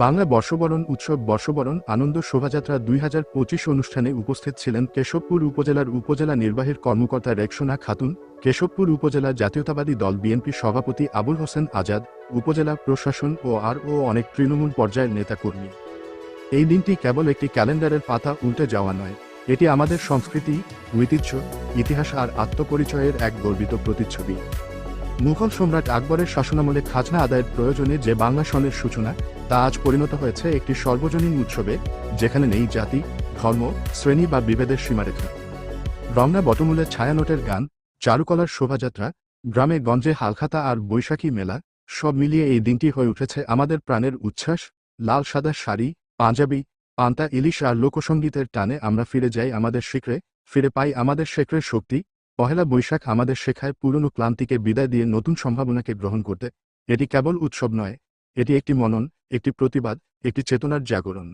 বাংলা বর্ষবরণ উৎসব বর্ষবরণ আনন্দ শোভাযাত্রা দুই হাজার পঁচিশ অনুষ্ঠানে উপস্থিত ছিলেন কেশবপুর উপজেলার উপজেলা নির্বাহীর কর্মকর্তা রেকসোনা খাতুন, কেশবপুর উপজেলা জাতীয়তাবাদী দল বিএনপি সভাপতি আবুল হোসেন আজাদ, উপজেলা প্রশাসন ও আরও অনেক তৃণমূল পর্যায়ের নেতাকর্মী। এই দিনটি কেবল একটি ক্যালেন্ডারের পাতা উল্টে যাওয়া নয়, এটি আমাদের সংস্কৃতি, ঐতিহ্য, ইতিহাস আর আত্মপরিচয়ের এক গর্বিত প্রতিচ্ছবি। মুঘল সম্রাট আকবরের শাসনামলে খাজনা আদায়ের প্রয়োজনে যে বাংলা সনের সূচনা, তা আজ পরিণত হয়েছে একটি সর্বজনীন উৎসবে, যেখানে নেই জাতি, ধর্ম, শ্রেণি বা বিভেদের সীমারেখা। রমনা বটমূলের ছায়ানোটের গান, চারুকলার শোভাযাত্রা, গ্রামে গঞ্জে হালখাতা আর বৈশাখী মেলা, সব মিলিয়ে এই দিনটি হয়ে উঠেছে আমাদের প্রাণের উচ্ছ্বাস। লাল সাদা শাড়ি, পাঞ্জাবি, পান্তা, ইলিশ আর লোকসঙ্গীতের টানে আমরা ফিরে যাই আমাদের শিখরে, ফিরে পাই আমাদের শেখরের শক্তি। পহেলা বৈশাখ আমাদের শেখায় পুরনো ক্লান্তিকে বিদায় দিয়ে নতুন সম্ভাবনাকে গ্রহণ করতে। এটি কেবল উৎসব নয়, এটি একটি মনন, একটি প্রতিবাদ, একটি চেতনার জাগরণ।